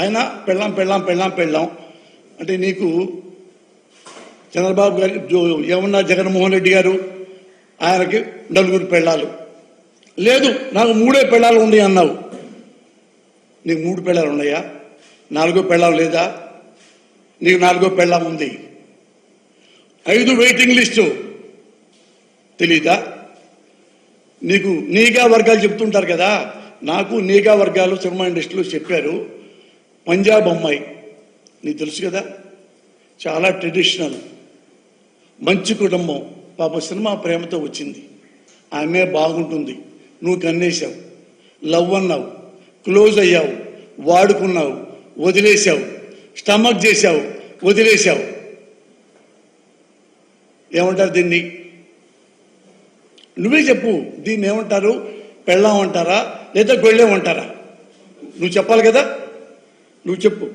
అయినా పెళ్ళాం పెళ్ళాం పెళ్ళాం పెళ్ళాం. అంటే నీకు చంద్రబాబు గారి ఏమన్నా జగన్మోహన్ రెడ్డి గారు ఆయనకి నలుగురు పెళ్ళాలు. లేదు నాకు మూడే పెళ్ళాలు ఉన్నాయి అన్నావు. నీకు మూడు పెళ్ళాలు ఉన్నాయా? నాలుగో పెళ్ళాం లేదా? నీకు నాలుగో పెళ్ళాం ఉంది. ఐదు వెయిటింగ్ లిస్టు. తెలీదా? నీకు నీగా వర్గాలు చెప్తుంటారు కదా. నాకు నీగా వర్గాలు సినిమా ఇండస్ట్రీలో చెప్పారు. పంజాబ్ అమ్మాయి నీకు తెలుసు కదా? చాలా ట్రెడిషనల్. మంచి కుటుంబం. పాప సినిమా ప్రేమతో వచ్చింది. ఆమె బాగుంటుంది. నువ్వు కన్నేశావు. లవ్ అన్నావు. క్లోజ్ అయ్యావు. వాడుకున్నావు. వదిలేశావు. స్టమక్ చేశావు. వదిలేశావు. ఏమంటారు దీన్ని? నువ్వే చెప్పు. దీన్ని ఏమంటారు? పెళ్ళాం అంటారా లేదా గొళ్ళేమంటారా? నువ్వు చెప్పాలి కదా? నువ్వు చెప్పు.